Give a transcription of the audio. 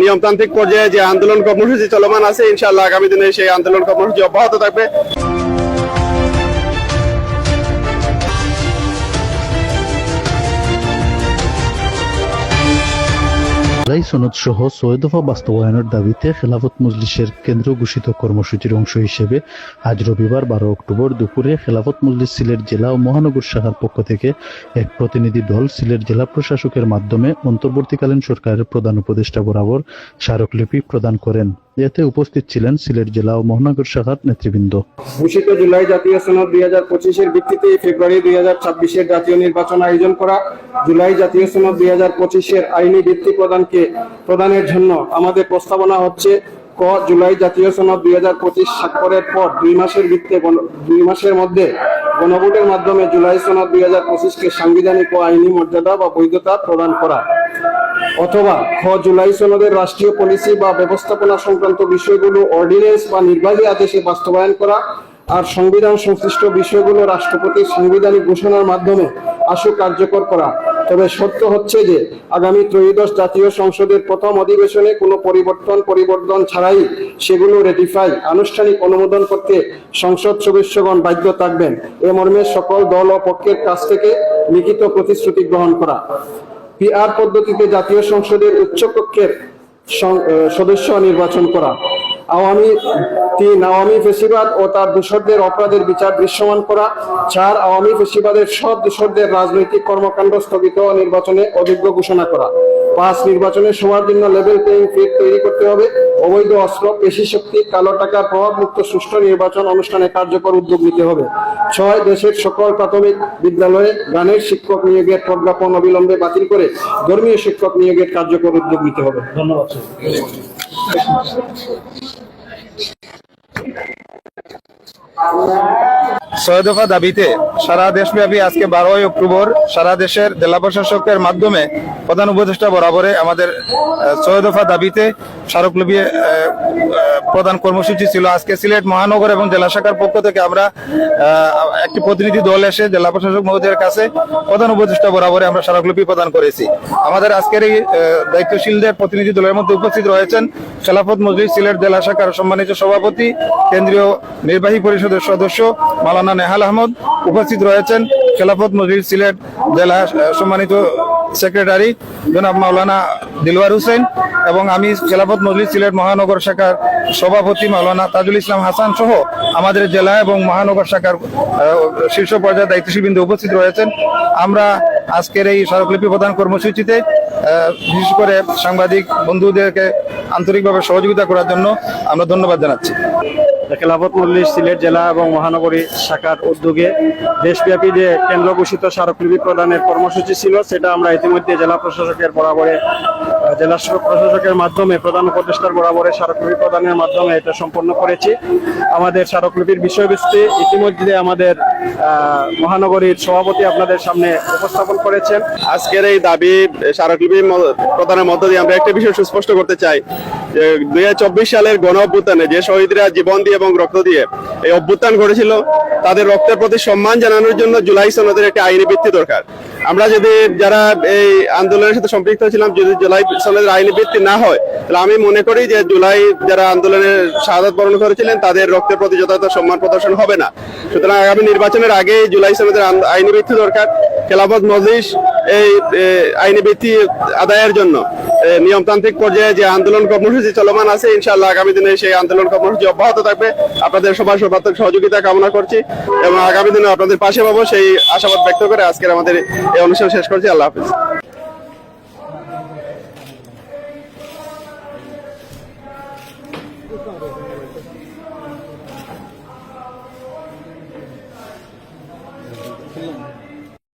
নিয়মতান্ত্রিক পর্যায়ে যে আন্দোলন কর্মসূচি চলমান আছে, ইনশাআল্লাহ আগামী দিনে সেই আন্দোলন কর্মসূচি অব্যাহত থাকবে। জুলাই সনদ সহ ছয় দফা বাস্তবায়নের দাবিতে খেলাফত মজলিসের কেন্দ্র ঘোষিত কর্মসূচির অংশ হিসেবে আজ রবিবার বারো অক্টোবর দুপুরে খেলাফত মজলিস সিলেট জেলা ও মহানগর শাখার পক্ষ থেকে এক প্রতিনিধি দল সিলেট জেলা প্রশাসকের মাধ্যমে অন্তর্বর্তীকালীন সরকারের প্রধান উপদেষ্টা বরাবর স্মারকলিপি প্রদান করেন। এতে উপস্থিত ছিলেন সিলেট জেলা ও মহানগর শাখার নেতৃবৃন্দ। ঘোষিত জুলাই জাতীয় সনদ দুই হাজার পঁচিশের ভিত্তিতে ফেব্রুয়ারি দুই হাজার ছাব্বিশের জাতীয় নির্বাচন আয়োজন করা জুলাই জাতীয় সনদ দুই হাজার পঁচিশের আইনি ভিত্তি প্রদানকে প্রদানের জন্য আমাদের প্রস্তাবনা হচ্ছে ক জুলাই জাতীয় সনদ দুই হাজার পঁচিশ স্বাক্ষরের পর দুই মাসের ভিত্তিতে দুই মাসের মধ্যে গণভোটের মাধ্যমে জুলাই সনদ দুই হাজার পঁচিশকে সাংবিধানিক ও আইনি মর্যাদা বা বৈধতা প্রদান করা। অথবা খ জুলাই সনদের রাষ্ট্রীয় পলিসি বা ব্যবস্থাপনা সংক্রান্ত বিষয়গুলো অর্ডিন্যান্স বা নির্বাহী আদেশে বাস্তবায়ন করা আর সংবিধান সংশ্লিষ্ট বিষয়গুলো রাষ্ট্রপতির সাংবিধানিক ঘোষণার মাধ্যমে আশু কার্যকর করা। তবে সত্য হচ্ছে যে, আগামী ত্রয়োদশ জাতীয় সংসদের প্রথম অধিবেশনে কোনো পরিবর্তন পরিবর্তন ছাড়াই সেগুলো রেটিফাই, আনুষ্ঠানিক অনুমোদন করতে সংসদ সদস্যগণ বাধ্য থাকবেন। এ মর্মে সকল দল ও পক্ষের কাছ থেকে লিখিত প্রতিশ্রুতি গ্রহণ করা। পিআর পদ্ধতিতে জাতীয় সংসদের উচ্চকক্ষের সদস্য নির্বাচন করা। আওয়ামী তিন আওয়ামী ফেসিবাদ ও তার দূষরদের অপরাধের বিচার দৃশ্যমান করা। চার, আওয়ামী ফেসিবাদের সব দূষরদের রাজনৈতিক কর্মকাণ্ড স্থগিত নির্বাচনে অযোগ্য ঘোষণা করা। পাঁচ নির্বাচনের সবার জন্য লেভেল প্লেইং ফিল্ড তৈরি করতে হবে। অবৈধ অস্ত্র, পেশি শক্তি, কালো টাকার প্রভাব মুক্ত সুষ্ঠু নির্বাচন অনুষ্ঠানে কার্যকর উদ্যোগ নিতে হবে। ছয় দেশের সকল প্রাথমিক বিদ্যালয়ে গানের শিক্ষক নিয়োগের প্রজ্ঞাপন অবিলম্বে বাতিল করে ধর্মীয় শিক্ষক নিয়োগের কার্যকর উদ্যোগ নিতে হবে। ধন্যবাদ ছয় দফা দাবিতে সারা দেশব্যাপী আজকে বারোই অক্টোবর সারা দেশের জেলা প্রশাসকের মাধ্যমে প্রধান উপদেষ্টা বরাবরে আমাদের ছয় দফা দাবিতে স্মারকলিপি প্রদান কর্মসূচি ছিল। আজকে সিলেট মহানগর এবং জেলা শাখার পক্ষ থেকে আমরা একটি প্রতিনিধি দল এসে জেলা প্রশাসক মহোদয়ের কাছে প্রধান উপদেষ্টা বরাবরে আমরা স্মারকলিপি প্রদান করেছি। আমাদের আজকের এই দায়িত্বশীলদের প্রতিনিধি দলের মধ্যে উপস্থিত রয়েছেন খেলাফত মজলিস সিলেট জেলা শাখার সম্মানিত সভাপতি, কেন্দ্রীয় নির্বাহী পরিষদের সদস্য মালানা নেহাল আহমদ উপস্থিত রয়েছেন, খেলাফত মজলিস সিলেট জেলা সম্মানিত সেক্রেটারি জনাব মাওলানা দিলওয়ার হোসেন এবং আমি খেলাফত মজলিস সিলেট মহানগর শাখার সভাপতি মাওলানা তাজুল ইসলাম হাসান সহ আমাদের জেলা এবং মহানগর শাখার শীর্ষ পর্যায়ে দায়িত্বশীলবৃন্দ উপস্থিত রয়েছেন। আমরা আজকের এই স্মারকলিপি প্রদান কর্মসূচিতে বিশেষ করে সাংবাদিক বন্ধুদেরকে আন্তরিকভাবে সহযোগিতা করার জন্য আমরা ধন্যবাদ জানাচ্ছি। খেলাফত মল্লিক সিলেট জেলা এবং মহানগরী শাখার উদ্যোগে দেশব্যাপী যে কেন্দ্র ঘোষিত স্মারকলিপি প্রদানের কর্মসূচি ছিল, সেটা আমরা ইতিমধ্যে জেলা প্রশাসকের বরাবরে জেলা প্রশাসকের মাধ্যমে, প্রধান উপদেষ্টার বরাবরে স্মারকলিপি প্রদানের মাধ্যমে এটা সম্পন্ন করেছি। আমাদের স্মারকলিপির বিষয়বস্তু ইতিমধ্যে আমাদের মহানগরীর সভাপতি আপনাদের সামনে উপস্থাপন করেছেন। আজকের এই দাবি স্মারকলিপি প্রদানের মধ্য দিয়ে আমরা একটা বিষয় সুস্পষ্ট করতে চাই, যে দুই চব্বিশ সালের গণ অভ্যুত্থানে যে শহীদরা জীবন দিয়ে এবং রক্ত দিয়ে এই অভ্যুত্থান ঘটেছিল, তাদের রক্তের প্রতি সম্মান জানানোর জন্য জুলাই সনদের একটি আইনি ভিত্তি দরকার। আমরা যদি যারা এই আন্দোলনের সাথে সম্পৃক্ত ছিলাম, যদি জুলাই সনদের আইনি ভিত্তি না হয়, তাহলে আমি মনে করি যে জুলাই যারা আন্দোলনের শাহাদ বরণ করেছিলেন, তাদের রক্তের প্রতি যথাযথ সম্মান প্রদর্শন হবে না। সুতরাং আগামী নির্বাচনের আগে জুলাই সনদের আইনি ভিত্তি দরকার। খেলাফত মজলিস এই আইনি ভিত্তি আদায়ের জন্য। নিয়মতান্ত্রিক পর্যায়ে যে আন্দোলন কর্মসূচি চলমান আছে, ইনশাআল্লাহ আগামী দিনে সেই আন্দোলন কর্মসূচি অব্যাহত থাকবে। আপনাদের সবার সর্বাত্মক সহযোগিতা কামনা করছি এবং আগামী দিনে আপনাদের পাশে পাবো সেই আশাবাদ ব্যক্ত করে আজকের আমাদের এই অনুষ্ঠান শেষ করছি। আল্লাহ হাফিজ।